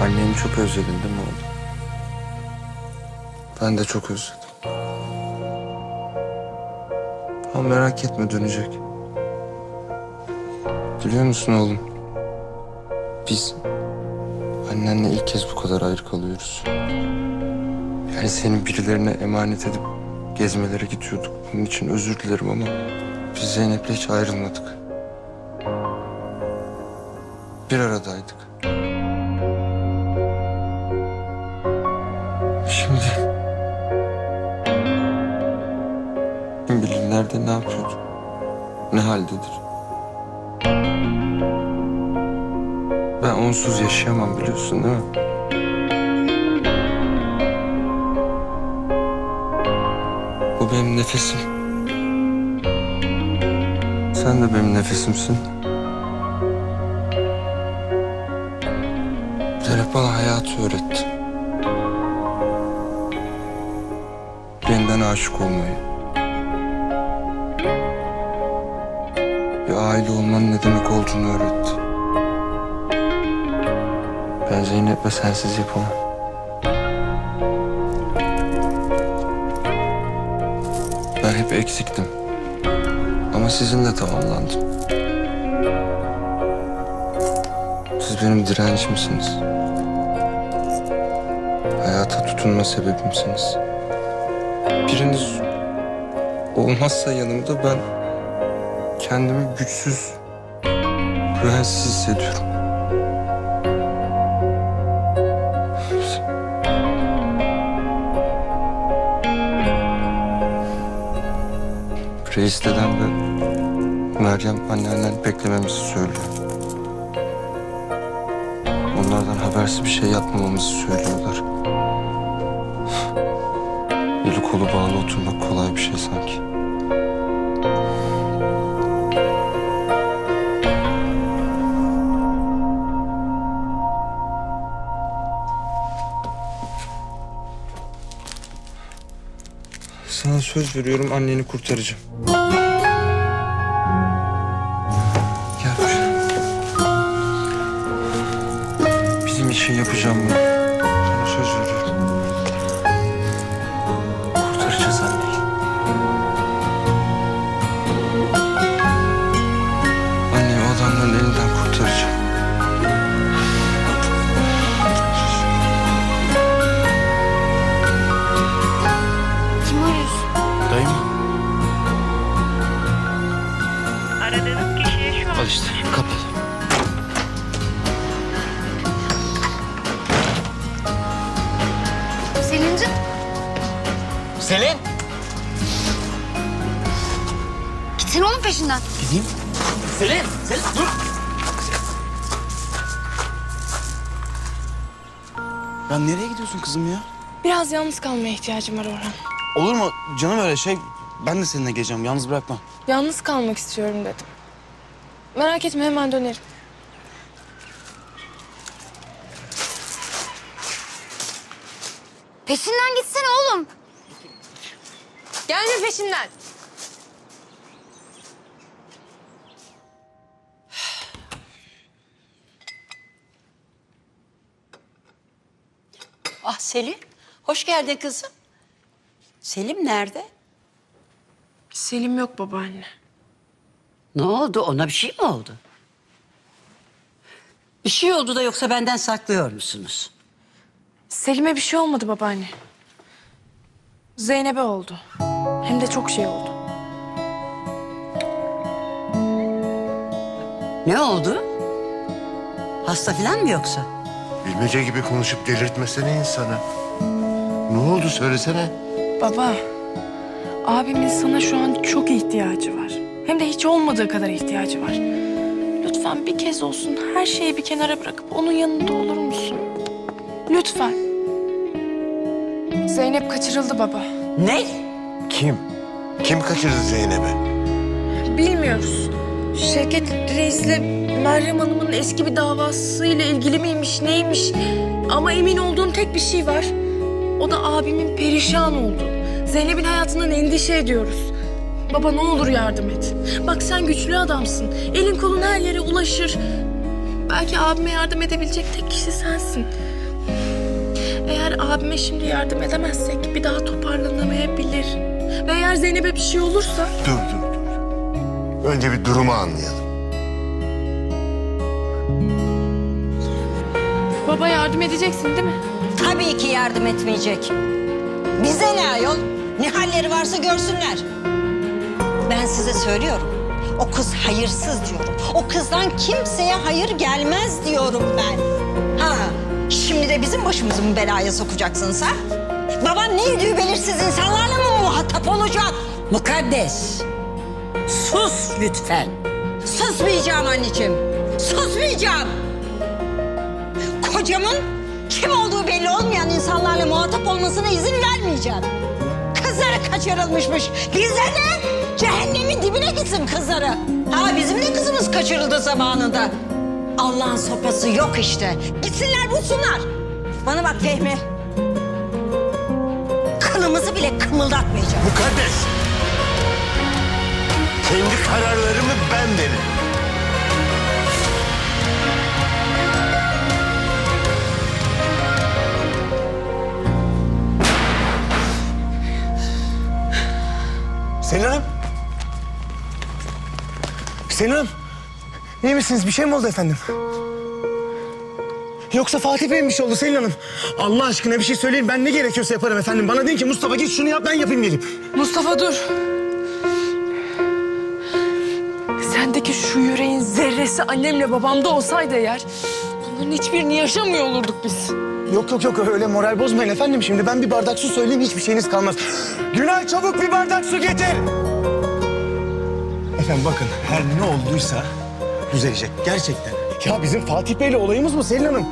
Anneni çok özledin değil mi oğlum? Ben de çok özledim. Ama merak etme dönecek. Biliyor musun oğlum? Biz annenle ilk kez bu kadar ayrı kalıyoruz. Yani seni birilerine emanet edip gezmelere gidiyorduk. Bunun için özür dilerim ama biz Zeynep'le hiç ayrılmadık. Bir aradaydık. Nerede ne yapıyordur. Ne haldedir. Ben onsuz yaşayamam biliyorsun değil mi? O benim nefesim. Sen de benim nefesimsin. Zeynep bana hayatı öğretti. Yeniden aşık olmayı. Aile olmanın ne demek olduğunu öğretti. Ben Zeynep'le sensiz yapamam. Ben hep eksiktim. Ama sizinle tamamlandım. Siz benim direncimsiniz. Hayata tutunma sebebimsiniz. Biriniz olmazsa yanımda ben kendimi güçsüz, güvensiz hissediyorum. Reis dedem ve Meryem anneannen beklememizi söylüyor. Onlardan habersiz bir şey yapmamamızı söylüyorlar. Eli kolu bağlı oturmak kolay bir şey söz veriyorum anneni kurtaracağım. Gel buraya. Bizim için yapacağım bunu. Sana söz veriyorum. Aradığınız kişiye şu an Al işte kapat. Selin'cim. Selin. Gitsene onun peşinden. Gideyim. Selin. Selin dur. Ya nereye gidiyorsun kızım ya? Biraz yalnız kalmaya ihtiyacım var Orhan. Olur mu canım öyle şey? Ben de seninle geleceğim. Yalnız bırakma. Yalnız kalmak istiyorum dedim. Merak etme hemen dönerim. Peşinden gitsene oğlum. Gelme peşinden. Ah Selim, hoş geldin kızım. Selim nerede? Selim yok babaanne. Ne oldu? Ona bir şey mi oldu? Bir şey oldu da yoksa benden saklıyor musunuz? Selim'e bir şey olmadı babaanne. Zeynep'e oldu. Hem de çok şey oldu. Ne oldu? Hasta falan mı yoksa? Bilmece gibi konuşup delirtmesene insanı. Ne oldu söylesene. Baba, abimin sana şu an çok ihtiyacı var. Hem de hiç olmadığı kadar ihtiyacı var. Lütfen bir kez olsun her şeyi bir kenara bırakıp onun yanında olur musun? Lütfen. Zeynep kaçırıldı baba. Ne? Kim? Kim kaçırdı Zeynep'i? Bilmiyoruz. Şevket Reis'le Meryem Hanım'ın eski bir davasıyla ilgili miymiş, neymiş? Ama emin olduğum tek bir şey var. O da abimin perişan oldu. Zeynep'in hayatından endişe ediyoruz. Baba ne olur yardım et. Bak sen güçlü adamsın. Elin kolun her yere ulaşır. Belki abime yardım edebilecek tek kişi sensin. Eğer abime şimdi yardım edemezsek bir daha toparlanamayabilir. Ve eğer Zeynep'e bir şey olursa Dur dur dur. Önce bir durumu anlayalım. baba yardım edeceksin değil mi? Tabii ki yardım etmeyecek. Bize ne ayol? Ne halleri varsa görsünler. Ben size söylüyorum. O kız hayırsız diyorum. O kızdan kimseye hayır gelmez diyorum ben. Ha, şimdi de bizim başımızı mı belaya sokacaksınız ha? Baban ne yediği belirsiz insanlarla mı muhatap olacak? Mukaddes. Sus lütfen. Susmayacağım anneciğim. Susmayacağım. Kocamın kim olduğu belli olmayan insanlarla muhatap olmasına izin vermeyeceğim. Kızları kaçırılmışmış. Bize de cehennemin dibine gitsin kızları. Ha bizim de kızımız kaçırıldı zamanında. Allah'ın sopası yok işte. Gitsinler bulsunlar. Bana bak Fehmi. Kılımızı bile kımıldatmayacağım. Mukaddes. Kendi kararlarımı ben veririm. Selin Hanım. Selin Hanım. İyi misiniz? Bir şey mi oldu efendim? Yoksa Fatih Bey'in bir şey oldu Selin Hanım. Allah aşkına bir şey söyleyin. Ben ne gerekiyorsa yaparım efendim. Bana deyin ki Mustafa git şunu yap ben yapayım gelip. Mustafa dur. Sendeki şu yüreğin zerresi annemle babamda olsaydı eğer... ...bunların hiçbirini yaşamıyor olurduk biz. Yok yok yok öyle moral bozmayın efendim. Şimdi ben bir bardak su söyleyeyim hiçbir şeyiniz kalmaz. Günay çabuk bir bardak su getir. Efendim bakın her ne olduysa düzelecek gerçekten. Ya bizim Fatih Bey'le olayımız mı Selin Hanım?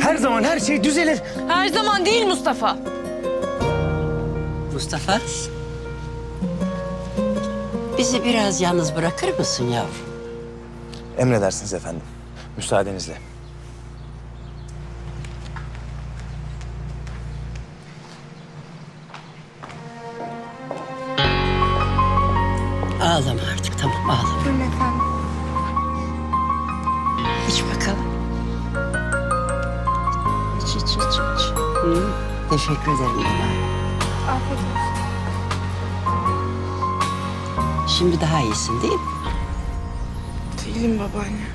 Her zaman her şey düzelir. Her zaman değil Mustafa. Mustafa. Bizi biraz yalnız bırakır mısın yavrum? Emredersiniz efendim. Müsaadenizle. Ağlama artık tamam ağlama. Buyurun efendim. İç bakalım. İç iç iç iç. Hı, teşekkür ederim baba. Afiyet olsun. Şimdi daha iyisin değil mi? Değilim babaanne.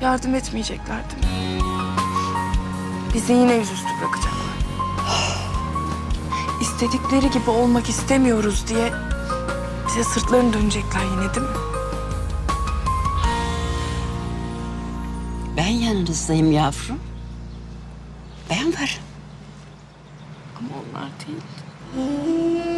Yardım etmeyecekler değil mi? Bizi yine yüzüstü bırakacaklar. İstedikleri gibi olmak istemiyoruz diye bize sırtlarını dönecekler yine değil mi? Ben yanınızdayım yavrum. Ben varım. Ama onlar değil.